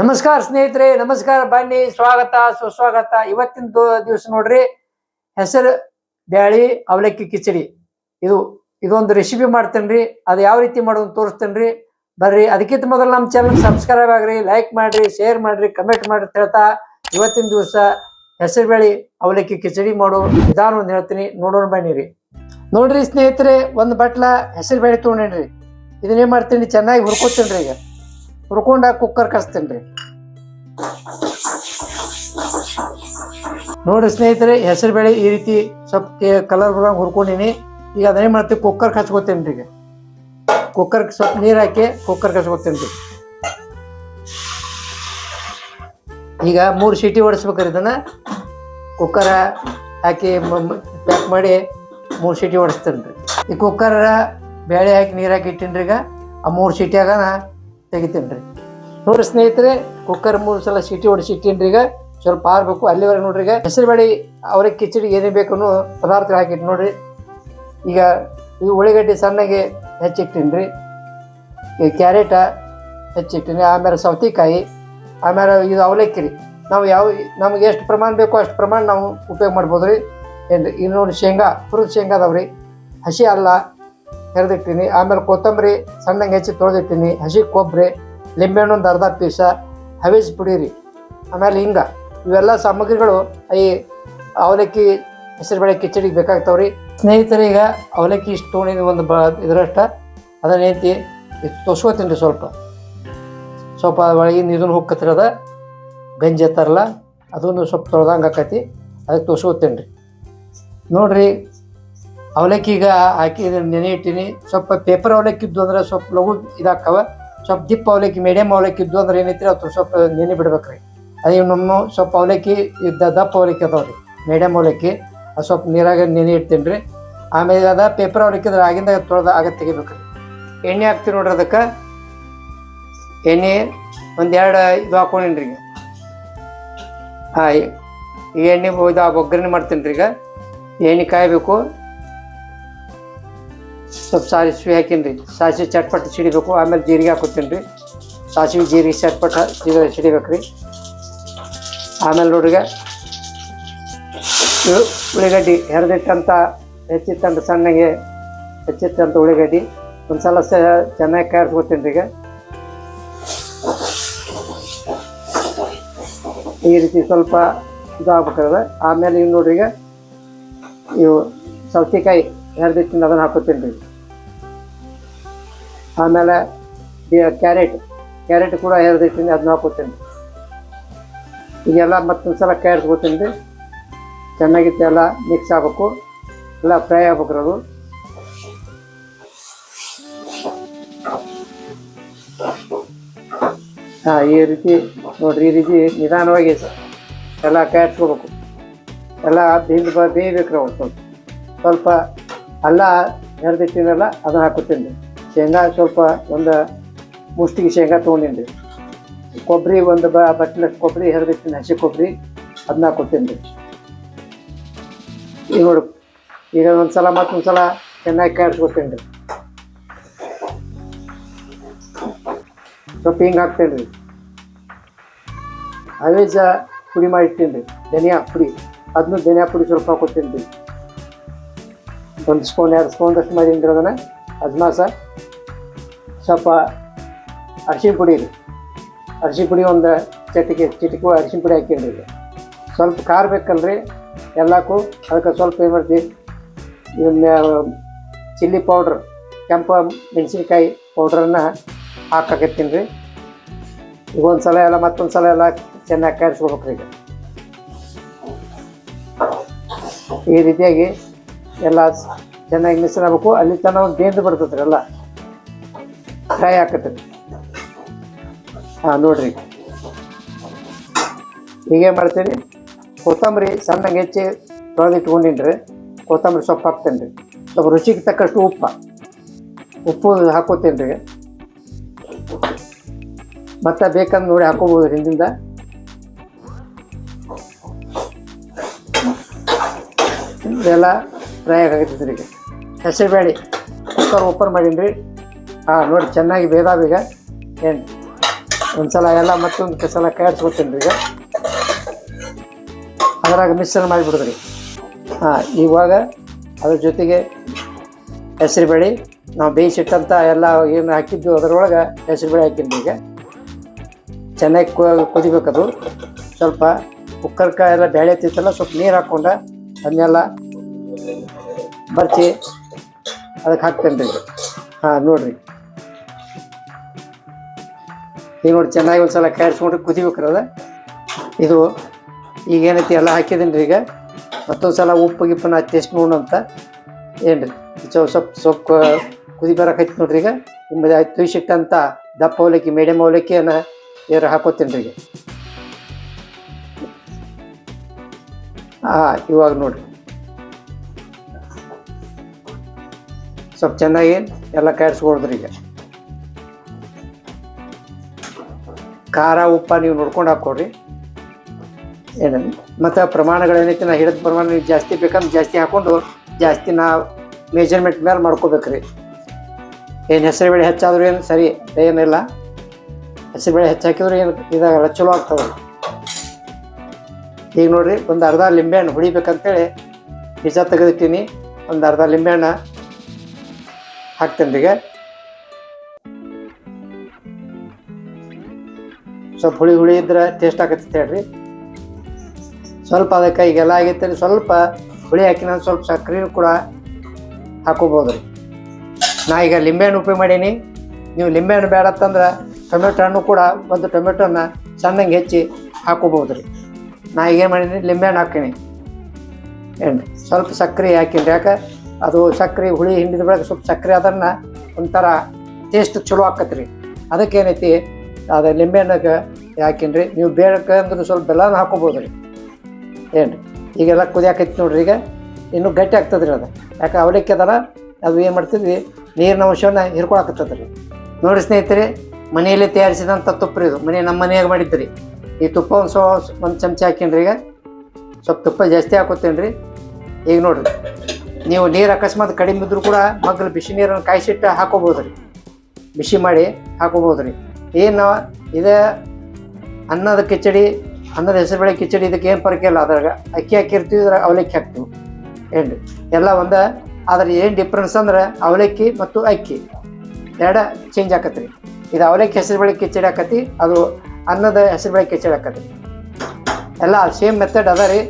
ನಮಸ್ಕಾರ ಸ್ನೇಹಿತರೆ, ನಮಸ್ಕಾರ ಬನ್ನಿ. ಸ್ವಾಗತ, ಸುಸ್ವಾಗತ. ಇವತ್ತಿನ ದಿವಸ ನೋಡ್ರಿ, ಹೆಸರು, ಬ್ಯಾಳಿ, ಅವಲಕ್ಕಿ, ಕಿಚಡಿ. ಇದು ಇದೊಂದು ರೆಸಿಪಿ ಮಾಡ್ತೇನ್ರಿ. ಅದು ಯಾವ ರೀತಿ ಮಾಡೋದು ತೋರಿಸ್ತೇನ್ರಿ. ಬರ್ರಿ. ಅದಕ್ಕಿಂತ ಮೊದಲು ನಮ್ಮ ಚಾನಲ್ ಸಬ್ಸ್ಕ್ರೈಬ್ ಆಗ್ರಿ ಲೈಕ್ ಮಾಡ್ರಿ ಶೇರ್ ಮಾಡ್ರಿ ಕಮೆಂಟ್ ಮಾಡ್ರಿ ಅಂತ ಹೇಳ್ತಾ ಇವತ್ತಿನ ದಿವಸ ಹೆಸರು, ಬ್ಯಾಳಿ, ಅವಲಕ್ಕಿ, ಕಿಚಡಿ ಮಾಡೋ ವಿಧಾನ ಒಂದು ಹೇಳ್ತೀನಿ. ನೋಡೋಣ ಬನ್ನಿರಿ ನೋಡ್ರಿ ಸ್ನೇಹಿತರೆ, ಒಂದು ಬಟ್ಲ ಹೆಸರು, ಬ್ಯಾಳಿ ತೊಗೊಂಡೇನ್ರಿ. ಇದನ್ನೇನು ಮಾಡ್ತೀನಿ? ಚೆನ್ನಾಗಿ ಹುರ್ಕೋತೀನಿ ಈಗ. ಹುರ್ಕೊಂಡ ಕುಕ್ಕರ್ ಕಸ್ತೀನಿ ರೀ. ನೋಡಿ ಸ್ನೇಹಿತರೆ, ಹೆಸರು ಬೇಳೆ ಈ ರೀತಿ ಸ್ವಲ್ಪ ಕಲರ್ ಬರೋ ಹುರ್ಕೊಂಡಿನಿ. ಈಗ ಅದನ್ನೇ ಮಾಡ್ತೀವಿ ಕುಕ್ಕರ್ ಕಚ್ಕೋತೇನೆ ರೀ ಈಗ. ಕುಕ್ಕರ್ ಸ್ವಲ್ಪ ನೀರು ಹಾಕಿ ಕುಕ್ಕರ್ ಕಚ್ಕೋತೇನೆ ರೀ. ಈಗ ಮೂರು ಸೀಟಿ ಓಡಿಸ್ಬೇಕ್ರಿ ಇದನ್ನ. ಕುಕ್ಕರ ಹಾಕಿ ಪ್ಯಾಕ್ ಮಾಡಿ ಮೂರು ಸೀಟಿ ಹೊಡಿಸ್ತೇನೆ ರೀ. ಈ ಕುಕ್ಕರ ಬೇಳೆ ಹಾಕಿ ನೀರು ಹಾಕಿ ರೀ ಈಗ. ಆ ಮೂರು ಸೀಟಿಯಾಗ ತೆಗಿತೀನಿ ರೀ ನೋಡ್ರಿ ಸ್ನೇಹಿತರೆ, ಕುಕ್ಕರ್ ಮೂರು ಸಲ ಸಿಟಿ ಹೊಡಿಸಿ ಇಟ್ಟೀನಿ ಈಗ. ಸ್ವಲ್ಪ ಆರ್ಬೇಕು, ಅಲ್ಲಿವರೆಗೆ ನೋಡ್ರಿ ಈಗ. ಹೆಸರುಬೇಳೆ ಅವ್ರಿಗೆ ಕಿಚಡಿ ಏನೇ ಬೇಕು ಪದಾರ್ಥ ಹಾಕಿಟ್ಟು ನೋಡ್ರಿ. ಈಗ ಈ ಉಳ್ಳಿಗಡ್ಡೆ ಸಣ್ಣಗೆ ಹೆಚ್ಚಿಟ್ಟೀನಿ ರೀ ಈ ಕ್ಯಾರೆಟ ಹೆಚ್ಚಿಟ್ಟೀನಿ ಆಮೇಲೆ ಸೌತೆಕಾಯಿ, ಆಮೇಲೆ ಇದು ಅವಲಕ್ಕಿ ರೀ. ನಾವು ಯಾವ, ನಮ್ಗೆ ಎಷ್ಟು ಪ್ರಮಾಣ ಬೇಕೋ ಅಷ್ಟು ಪ್ರಮಾಣ ನಾವು ಉಪಯೋಗ ಮಾಡ್ಬೋದು ರೀ ಏನು ಇದು ನೋಡಿ ಶೇಂಗಾ, ಹುರಿದ ಶೇಂಗಾ ರೀ ಹಸಿ ಅಲ್ಲ ಹೆರೆದಿಟ್ಟಿನಿ. ಆಮೇಲೆ ಕೊತ್ತಂಬರಿ ಸಣ್ಣಗೆ ಹೆಚ್ಚಿ ತೊಳೆದಿಟ್ಟಿನಿ. ಹಸಿ ಕೊಬ್ಬರಿ ಲಿಂಬೆಹಣ್ಣು ಒಂದು ಅರ್ಧ ಪೀಸ ಹವೀಜ್ ಪುಡಿರಿ, ಆಮೇಲೆ ಹಿಂಗ. ಇವೆಲ್ಲ ಸಾಮಗ್ರಿಗಳು ಈ ಅವಲಕ್ಕಿ ಹೆಸರುಬೇಳೆ ಕಿಚಡಿಗೆ ಬೇಕಾಗ್ತಾವ್ರಿ. ಸ್ನೇಹಿತರೆ, ಈಗ ಅವಲಕ್ಕಿ ಇಷ್ಟು ತೊಗೊಂಡಿದ್ದು ಒಂದು ಬ ಇದರಷ್ಟ. ಅದನ್ನ ಐತಿ ತೊಸ್ಕೋತೀನಿ ರೀ ಸ್ವಲ್ಪ. ಸ್ವಲ್ಪ ಒಳಗಿನ ಇದನ್ನು ಅದ ಗಂಜಿ ಎತ್ತಾರಲ್ಲ ಅದನ್ನು ಸ್ವಲ್ಪ ತೊಳ್ದಂಗೆ ಆಕತಿ. ಅದಕ್ಕೆ ತೊಸ್ಕೋತೀನಿ ರೀ. ನೋಡ್ರಿ ಅವಲಕ್ಕಿ ಈಗ ಹಾಕಿ ನೆನೆ ಇಟ್ಟಿನಿ ಸ್ವಲ್ಪ ಪೇಪರ್ ಅವಲಕ್ಕಿ ಇದ್ದು ಅಂದ್ರೆ ಸ್ವಲ್ಪ ಲಘು ಇದಾಕವ ಸ್ವಲ್ಪ ದಿಪ್ಪ ಅವಲಕ್ಕಿ ಮೀಡಿಯಂ ಅವಲಕ್ಕಿ ಇದ್ದು ಅಂದ್ರೆ ಏನೈತಿ ಅದು ಸ್ವಲ್ಪ ನೆನೆ ಬಿಡ್ಬೇಕ್ರಿ. ಅದೇ ನಮ್ಮ ಸ್ವಲ್ಪ ಅವಲಕ್ಕಿ ಇದ್ದ ದಪ್ಪ ಅವಲಕ್ಕಿ ಅದಾವ ರೀ ಮೀಡಿಯಮ್ ಅವಲಕ್ಕಿ. ಅದು ಸ್ವಲ್ಪ ನೀರಾಗ ನೆನೆ ಇಡ್ತೀನಿ ರೀ ಆಮೇಲೆ ಅದ ಪೇಪರ್ ಅವಲಕ್ಕಿ ಅಂದ್ರೆ ಆಗಿಂದ ತೊಳೆದ ಆಗ ತೆಗಿಬೇಕ್ರಿ. ಎಣ್ಣೆ ಹಾಕ್ತೀವಿ ನೋಡ್ರಿ ಅದಕ್ಕೆ. ಎಣ್ಣೆ ಒಂದು ಎರಡು ಇದು ಹಾಕೊಂಡಿನಿ ರೀ ಈಗ. ಹಾಂ ಈ ಎಣ್ಣೆ ಇದು ಒಗ್ಗರಣೆ ಮಾಡ್ತೀನಿ ರೀ ಈಗ. ಎಣ್ಣೆ ಕಾಯಬೇಕು. ಸ್ವಲ್ಪ ಸಾಸಿವೆ ಹಾಕೀನಿ ರೀ ಸಾಸಿವೆ ಚಟ್ಪಟ್ ಸಿಡಿಬೇಕು, ಆಮೇಲೆ ಜೀರಿಗೆ ಹಾಕೋತೀನಿ ರೀ ಸಾಸಿವೆ, ಜೀರಿಗೆ, ಚಟ್ಪಟ ಇದು ಸಿಡಿಬೇಕು ರೀ ಆಮೇಲೆ ನೋಡ್ರಿಗ ಉಳ್ಳಿಗಡ್ಡಿ ಹೆರೆದಿಟ್ಟಂಥ ಹೆಚ್ಚಿಟ್ಟಂಥ ಸಣ್ಣಗೆ ಹೆಚ್ಚಿತ್ತಂಥ ಉಳ್ಳಿಗಡ್ಡಿ. ಒಂದು ಸಲ ಸ ಚೆನ್ನಾಗಿ ಕಾಯಿಸ್ಕೊತೀನಿ ರೀ ಈಗ. ಈ ರೀತಿ ಸ್ವಲ್ಪ ಇದು ಆಮೇಲೆ ಇವು ನೋಡ್ರಿ ಈಗ ಇವು ಸೌತೆಕಾಯಿ ಹೆರೆದಿಟ್ಟಿನ ಅದನ್ನು ಹಾಕೋತೀನಿ ರೀ. ಆಮೇಲೆ ಕ್ಯಾರೆಟ್ ಕ್ಯಾರೆಟ್ ಕೂಡ ಎರಡು ಹೆರೆದಿಟ್ಟಿನಿ ಅದನ್ನ ಹಾಕೋತೀನಿ ಈಗೆಲ್ಲ ಮತ್ತೊಂದು ಸಲ ಕಾಯಿಸ್ಕೊತೀನಿ ರೀ. ಚೆನ್ನಾಗಿತ್ತು ಎಲ್ಲ ಮಿಕ್ಸ್ ಆಗಬೇಕು. ಎಲ್ಲ ಫ್ರೈ ಆಗ್ಬೇಕು ಅದು ಹಾಂ ಈ ರೀತಿ ನೋಡ್ರಿ, ಈ ರೀತಿ ನಿಧಾನವಾಗಿ ಎಲ್ಲ ಕಾಯಿಸ್ಕೋಬೇಕು ಎಲ್ಲ ಬೇಯಬೇಕು ನಾವು ಸ್ವಲ್ಪ ಸ್ವಲ್ಪ. ಅಲ್ಲ ಎರಡು ಅದನ್ನ ರೀ ಶೇಂಗಾ ಸ್ವಲ್ಪ ಒಂದು ಮುಷ್ಟಿಗೆ ಶೇಂಗಾ ತೊಗೊಂಡಿನಿ ಕೊಬ್ಬರಿ ಒಂದು ಬ ಬಟ್ಲಷ್ಟು ಕೊಬ್ಬರಿ ಹೆರೆದಿಟ್ಟಿನಿ ಹಸಿ ಕೊಬ್ಬರಿ ಅದನ್ನ ಹಾಕೊತೀನಿ ಈಗ ನೋಡಿ, ಈಗ ಒಂದು ಸಲ ಮತ್ತೊಂದು ಸಲ ಚೆನ್ನಾಗಿ ಕಾಯಿಸ್ಕೊತೀನಿ ರೀ ಸ್ವಲ್ಪ ಹಿಂಗೆ ಹಾಕ್ತೇನೆ ರೀ ಅವೇಜ ಪುಡಿ ಮಾಡಿ ಇಟ್ಟೀನಿ ರೀ ಧನಿಯಾ ಪುಡಿ. ಅದನ್ನು ಧನಿಯಾ ಪುಡಿ ಸ್ವಲ್ಪ ಹಾಕೋತೀನಿ ರೀ ಸ್ಪೂನ್ದಷ್ಟು ಮಾಡೀನಿ ರೀ ಅದನ್ನು ಅಜ್ಮಾಸ ಸ್ವಲ್ಪ ಅರಿಶಿನ ಪುಡಿ ರೀ ಅರಿಶಿನ ಪುಡಿ ಒಂದು ಚಟಿಕೆ, ಚಿಟಿಕೆ ಅರಿಶಿನ ಪುಡಿ ಹಾಕಿರಿ ಸ್ವಲ್ಪ ಖಾರ ಬೇಕಲ್ರಿ ಎಲ್ಲಕ್ಕೂ ಅದಕ್ಕೆ ಸ್ವಲ್ಪ ಏನು ಮಾಡ್ತೀವಿ ಚಿಲ್ಲಿ ಪೌಡ್ರ್, ಕೆಂಪು ಮೆಣಸಿನ್ಕಾಯಿ ಪೌಡ್ರನ್ನು ಹಾಕಾಕತ್ತೀನಿ. ರೀ ಈಗ ಒಂದು ಸಲ ಎಲ್ಲ, ಮತ್ತೊಂದು ಸಲ ಎಲ್ಲ ಚೆನ್ನಾಗಿ ಕಾಯಿಸ್ಕೋಬೇಕು ಈಗ. ಈ ರೀತಿಯಾಗಿ ಎಲ್ಲ ಚೆನ್ನಾಗಿ ಮಿಶ್ರಣ ಆಗಬೇಕು. ಅಲ್ಲಿ ಚೆನ್ನಾಗಿ ಬೇಂದು ಬರ್ತದೆ ಎಲ್ಲ ಫ್ರೈ ಹಾಕತ್ತೆ ಹಾಂ, ನೋಡ್ರಿ. ಹೀಗೆ ಮಾಡ್ತೀನಿ? ಕೊತ್ತಂಬರಿ ಸಣ್ಣಗೆ ಹೆಚ್ಚಿ ತೊಳೆದಿಟ್ಕೊಂಡಿನಿ ರೀ ಕೊತ್ತಂಬರಿ ಸೊಪ್ಪು ಹಾಕ್ತೇನೆ ರೀ ಸ್ವಲ್ಪ ರುಚಿಗೆ ತಕ್ಕಷ್ಟು ಉಪ್ಪು. ಉಪ್ಪು ಹಾಕೋತೇನೆ ರೀ ಮತ್ತೆ ಬೇಕಂದ್ರೆ ನೋಡಿ ಹಾಕೋಬೋದು ಹಿಂದಿಂದ. ಇದೆಲ್ಲ ಫ್ರೈ ಆಗತ್ತೈತೆ ರೀ ಹೆಸರು ಬೇಳೆ ಕುಕ್ಕರ್ ಓಪನ್ ಮಾಡೀನಿ ರೀ ಹಾಂ ನೋಡಿ, ಚೆನ್ನಾಗಿ ಬೇದಾವ ಈಗ. ಏನು, ಒಂದ್ಸಲ ಎಲ್ಲ ಮತ್ತೊಂದು ಸಲ ಕಾಯಿಸ್ಕೊತೀನಿ ಈಗ. ಅದರಾಗ ಮಿಶ್ರಣ ಮಾಡಿಬಿಡಿದ್ರಿ. ಹಾಂ ಇವಾಗ ಅದ್ರ ಜೊತೆಗೆ ಹೆಸರುಬೇಳೆ ನಾವು ಬೇಯಿಸಿಟ್ಟಂಥ ಎಲ್ಲ ಏನು ಹಾಕಿದ್ದು ಅದರೊಳಗೆ ಹೆಸರುಬೇಳೆ ಹಾಕಿದ್ವಿ ಈಗ. ಚೆನ್ನಾಗಿ ಕುದಿಬೇಕದು. ಸ್ವಲ್ಪ ಕುಕ್ಕರ್ಕ ಎಲ್ಲ ಬೇಳೆ ತಿತ್ತಲ್ಲ ಸ್ವಲ್ಪ ನೀರು ಹಾಕ್ಕೊಂಡ ಅದನ್ನೆಲ್ಲ ಬರ್ಚಿ. ಅದಕ್ಕೆ ಹಾಕ್ತೇನೆ ರೀ. ಹಾಂ, ನೋಡಿರಿ. ಈಗ ನೋಡಿ, ಚೆನ್ನಾಗಿ ಒಂದು ಸಲ ಕುದಿಬೇಕ್ರಿ ಅದ. ಇದು ಈಗ ಏನೈತಿ, ಎಲ್ಲ ಹಾಕಿದ್ದೀನಿ ರೀ ಈಗ. ಮತ್ತೊಂದು ಸಲ ಉಪ್ಪು ಗಿಪ್ಪನ ಟೇಸ್ಟ್ ನೋಡೋಣಂತ ಏನು ರೀ ಸ್ವಲ್ಪ ಸ್ವಲ್ಪ ಕುದಿ ಬರಕೈತಿ ನೋಡ್ರಿ ಈಗ. ನಿಮ್ಮದು ಅಂತ ದಪ್ಪ ಅವಲಕ್ಕಿ ಮೀಡಿಯಮ್ ಅವಲಕ್ಕಿಯನ್ನು ಇದ್ರ ಹಾಕೋತೀನಿ ರೀ ಈಗ. ಹಾಂ, ಇವಾಗ ನೋಡ್ರಿ. ಸ್ವಲ್ಪ ಚೆನ್ನಾಗಿ ಎಲ್ಲ ಕಾಯಿಸ್ಕೊಳ್ದ್ರಿ ಈಗ. ಖಾರ, ಉಪ್ಪ ನೀವು ನೋಡ್ಕೊಂಡು ಹಾಕ್ಕೊಡ್ರಿ. ಏನು? ಮತ್ತು ಪ್ರಮಾಣಗಳೇನೈತಿ? ನಾ ಹಿಡಿದ ಪ್ರಮಾಣ ನೀವು ಜಾಸ್ತಿ ಬೇಕಂದ್ರೆ ಜಾಸ್ತಿ ಹಾಕ್ಕೊಂಡು ಜಾಸ್ತಿ ನಾ ಮೇಜರ್ಮೆಂಟ್ ಮೇಲೆ ಮಾಡ್ಕೋಬೇಕ್ರಿ. ಏನು ಹೆಸರುಬೇಳೆ ಹೆಚ್ಚಾದ್ರೂ ಏನು? ಸರಿ ಏನಿಲ್ಲ ಹೆಸರುಬೇಳೆ ಹೆಚ್ಚಾಕಿದ್ರು ಏನು ಇದಾಗಲ್ಲ, ಚಲೋ ಆಗ್ತದೆ. ಈಗ ನೋಡಿರಿ, ಒಂದು ಅರ್ಧ ಲಿಂಬೆಹಣ್ಣು ಹುಡಿಬೇಕಂತೇಳಿ ಬೀಜ ತೆಗೆದಿಟ್ಟಿನಿ. ಒಂದು ಅರ್ಧ ಲಿಂಬೆಹಣ್ಣು ಹಾಕ್ತೇನೆ ಸ್ವಲ್ಪ ಹುಳಿ ಹುಳಿ ಇದ್ರೆ ಟೇಸ್ಟ್ ಆಗತ್ತೆ ಹೇಳ್ರಿ. ಸ್ವಲ್ಪ ಅದಕ್ಕೆ ಈಗೆಲ್ಲ ಆಗೈತೆ ಸ್ವಲ್ಪ ಹುಳಿ ಹಾಕಿನ ಸ್ವಲ್ಪ ಸಕ್ಕರೆ ಕೂಡ ಹಾಕೋಬೋದು ರೀ ನಾ ಈಗ ಲಿಂಬೆಹಣ್ಣು ಉಪಯೋಗ ಮಾಡೀನಿ. ನೀವು ಲಿಂಬೆಹಣ್ಣು ಬೇಡತ್ತಂದ್ರೆ ಟೊಮೆಟೊ ಹಣ್ಣು ಕೂಡ ಒಂದು ಟೊಮೆಟೊನ ಸಣ್ಣಂಗೆ ಹೆಚ್ಚಿ ಹಾಕೋಬೋದು ರೀ ನಾ ಈಗ ಏನು ಮಾಡೀನಿ? ಲಿಂಬೆಹಣ್ಣು ಹಾಕೀನಿ ಏನು ಸ್ವಲ್ಪ ಸಕ್ಕರೆ ಹಾಕಿನಿ ಯಾಕೆ? ಅದು ಸಕ್ಕರೆ, ಹುಳಿ, ಹಿಂಡಿದ ಬೆಳಗ್ಗೆ ಸ್ವಲ್ಪ ಸಕ್ಕರೆ ಅದನ್ನು ಒಂಥರ ಟೇಸ್ಟ್ ಚಲೋ ಆಕತ್ರಿ. ರೀ ಅದಕ್ಕೆ ಏನೈತಿ ಅದು ಲಿಂಬೆಹಣ್ಣಕ್ಕೆ ಹಾಕಿನ್ರಿ, ನೀವು ಬೇಕಂದ್ರೆ ಸ್ವಲ್ಪ ಬೆಲ್ಲನ ಹಾಕೋಬೋದು ರೀ ಏನು ಈಗೆಲ್ಲ ಕುದಿಯಾಕೈತಿ ನೋಡ್ರಿ ಈಗ, ಇನ್ನೂ ಗಟ್ಟಿ ಆಗ್ತದೆ ರೀ ಅದು. ಯಾಕೆ, ಅವಲಕ್ಕಿ ಅದಲ್ಲ ಅದು ಏನು ಮಾಡ್ತಿದ್ವಿ ನೀರಿನ ಅಂಶವನ್ನು ಹಿರ್ಕೊಳಕತ್ತದ ರೀ ನೋಡಿ ಸ್ನೇಹಿತರೆ, ಮನೆಯಲ್ಲಿ ತಯಾರಿಸಿದಂಥ ತುಪ್ಪ ರೀ ಇದು. ಮನೆ ನಮ್ಮ ಮನೆಯಾಗ ಮಾಡಿದ್ರಿ. ಈ ತುಪ್ಪ ಒಂದು ಸೊ, ಒಂದು ಚಮಚ ಹಾಕೀನಿ ಈಗ. ಸ್ವಲ್ಪ ತುಪ್ಪ ಜಾಸ್ತಿ ಹಾಕೋತೇನೆ ರೀ ಈಗ ನೋಡ್ರಿ. ನೀವು ನೀರು ಅಕಸ್ಮಾತ್ ಕಡಿಮೆ ಇದ್ದರೂ ಕೂಡ ಮಗ್ಗಲು ಬಿಸಿ ನೀರನ್ನು ಕಾಯಿಸಿಟ್ಟು ಹಾಕೋಬೋದು ರೀ. ಬಿಸಿ ಮಾಡಿ ಹಾಕೋಬೋದು ರೀ. ಏನು, ಇದೇ ಅನ್ನದ ಕಿಚಡಿ, ಅನ್ನದ ಹೆಸರುಬೇಳೆ ಕಿಚಡಿ ಇದಕ್ಕೆ ಏನು ಪರಕೆ ಇಲ್ಲ. ಅದ್ರಾಗ ಅಕ್ಕಿ ಹಾಕಿರ್ತೀವಿ, ಇದ್ರಾಗ ಅವಲಕ್ಕಿ ಹಾಕ್ತೀವಿ. ಏನು ಎಲ್ಲ ಒಂದು. ಆದ್ರೆ ಏನು ಡಿಫ್ರೆನ್ಸ್ ಅಂದ್ರೆ ಅವಲಕ್ಕಿ ಮತ್ತು ಅಕ್ಕಿ. ಎರಡ ಚೇಂಜ್ ಆಕತ್ರಿ. ಇದು ಅವಲಕ್ಕಿ ಹೆಸರುಬೇಳೆ ಕಿಚಡಿ ಆಕತಿ ಅದು ಅನ್ನದ ಹೆಸರುಬೇಳೆ ಕಿಚಡಿ ಆಕತಿ ಎಲ್ಲ ಸೇಮ್ ಮೆಥಡ್ ಅದ ರೀ.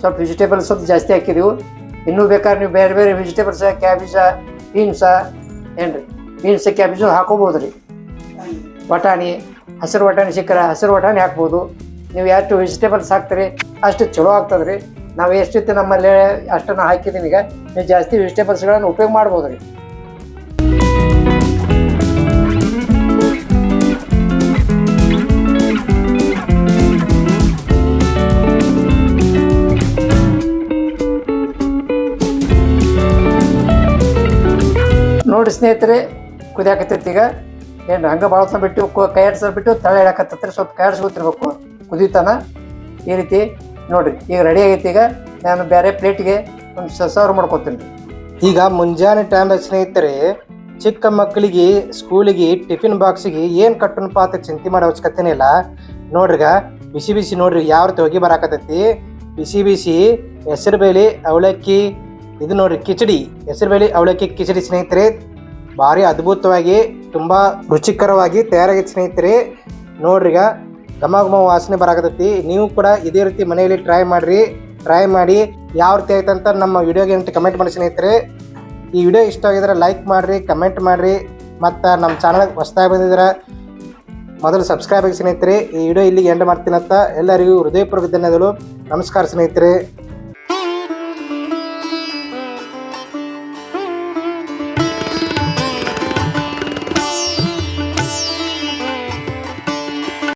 ಸ್ವಲ್ಪ ವೆಜಿಟೇಬಲ್ಸ್ ಸ್ವಲ್ಪ ಜಾಸ್ತಿ ಹಾಕಿದೀವಿ. ಇನ್ನೂ ಬೇಕಾದ್ರೆ ನೀವು ಬೇರೆ ಬೇರೆ ವೆಜಿಟೇಬಲ್ಸ ಕ್ಯಾಬೇಜ ಬೀನ್ಸ ಏನು ರೀ ಬೀನ್ಸ್ ಕ್ಯಾಬೇಜು ಹಾಕೋಬೋದು ರೀ ಬಟಾಣಿ ಹಸಿರು ಬಟಾಣಿ ಸಿಕ್ಕರೆ ಹಸಿರು ಬಟಾಣಿ ಹಾಕ್ಬೋದು. ನೀವು ಎಷ್ಟು ವೆಜಿಟೇಬಲ್ಸ್ ಹಾಕ್ತೀರಿ, ಅಷ್ಟು ಚಲೋ ಆಗ್ತದೆ ರೀ ನಾವು ಎಷ್ಟಿತ್ತು ನಮ್ಮಲ್ಲಿ ಅಷ್ಟನ್ನು ಹಾಕಿದ್ದೀನಿ ಈಗ, ನೀವು ಜಾಸ್ತಿ ವೆಜಿಟೇಬಲ್ಸ್ಗಳನ್ನು ಉಪಯೋಗ ಮಾಡ್ಬೋದು ರೀ ಸ್ನೇಹಿತರೆ ಕುದಿಯಾಕತ್ತೈತಿ ಈಗ ಏನು ಹಂಗೆ ಭಾಳ ಬಿಟ್ಟು ಕು- ಬಿಟ್ಟು ತಲೆ ಇಡಕತ್ತೈತ್ರಿ ಸ್ವಲ್ಪ ಕೈ ಆಡ್ಸ್ಕೊತಿರ್ಬೇಕು. ಕುದಿತಾನ? ಈ ರೀತಿ ನೋಡಿರಿ, ಈಗ ರೆಡಿ ಆಗೈತಿ ಈಗ. ನಾನು ಬೇರೆ ಪ್ಲೇಟ್ಗೆ ಒಂದು ಸರ್ವ್ ಮಾಡ್ಕೊತೀನಿ. ಈಗ ಮುಂಜಾನೆ ಟೈಮ್ ಸ್ನೇಹಿತರೆ, ಚಿಕ್ಕ ಮಕ್ಕಳಿಗೆ ಸ್ಕೂಲಿಗೆ ಟಿಫಿನ್ ಬಾಕ್ಸಿಗೆ ಏನು ಕಟ್ಟನಪ್ಪ ಅಂತ ಚಿಂತೆ ಮಾಡೋ ಅವಶ್ಯಕತೆನೇ ಇಲ್ಲ. ನೋಡ್ರಿಗ ಬಿಸಿ ಬಿಸಿ ನೋಡ್ರಿ ಯಾವ ರೀತಿ ಹೋಗಿ ಬರಾಕತ್ತೈತಿ. ಬಿಸಿ ಬಿಸಿ ಹೆಸರು ಬೇಳೆ, ಅವಲಕ್ಕಿ, ಇದು ನೋಡ್ರಿ ಕಿಚಡಿ. ಹೆಸರು ಬೇಳೆ, ಅವಲಕ್ಕಿ, ಕಿಚಡಿ ಸ್ನೇಹಿತರೆ ಭಾರಿ ಅದ್ಭುತವಾಗಿ, ತುಂಬ ರುಚಿಕರವಾಗಿ ತಯಾರಾಗಿ ಸ್ನೇಹಿತರೆ ನೋಡ್ರಿಗ ಘಮ ಘಮ ವಾಸನೆ ಬರಾಕತ್ತೈತಿ. ನೀವು ಕೂಡ ಇದೇ ರೀತಿ ಮನೆಯಲ್ಲಿ ಟ್ರೈ ಮಾಡ್ರಿ ಟ್ರೈ ಮಾಡಿ ಯಾವ ರೀತಿ ಆಯ್ತಂತ ನಮ್ಮ ವಿಡಿಯೋಗೆ ಕಮೆಂಟ್ ಮಾಡಿ ಸ್ನೇಹಿತರೆ. ಈ ವಿಡಿಯೋ ಇಷ್ಟ ಆಗಿದ್ರೆ ಲೈಕ್ ಮಾಡಿರಿ ಕಮೆಂಟ್ ಮಾಡಿರಿ, ಮತ್ತು ನಮ್ಮ ಚಾನಲ್ಗೆ ಹೊಸ್ದಾಗಿ ಬಂದಿದ್ರೆ ಮೊದಲು ಸಬ್ಸ್ಕ್ರೈಬ್ ಆಗಿ ಸ್ನೇಹಿತರೆ. ಈ ವಿಡಿಯೋ ಇಲ್ಲಿಗೆ ಎಂಡ್ ಮಾಡ್ತೀನಂತ ಎಲ್ಲರಿಗೂ ಹೃದಯಪೂರ್ವಕ ಧನ್ಯವಾದಗಳು. ನಮಸ್ಕಾರ ಸ್ನೇಹಿತರೆ.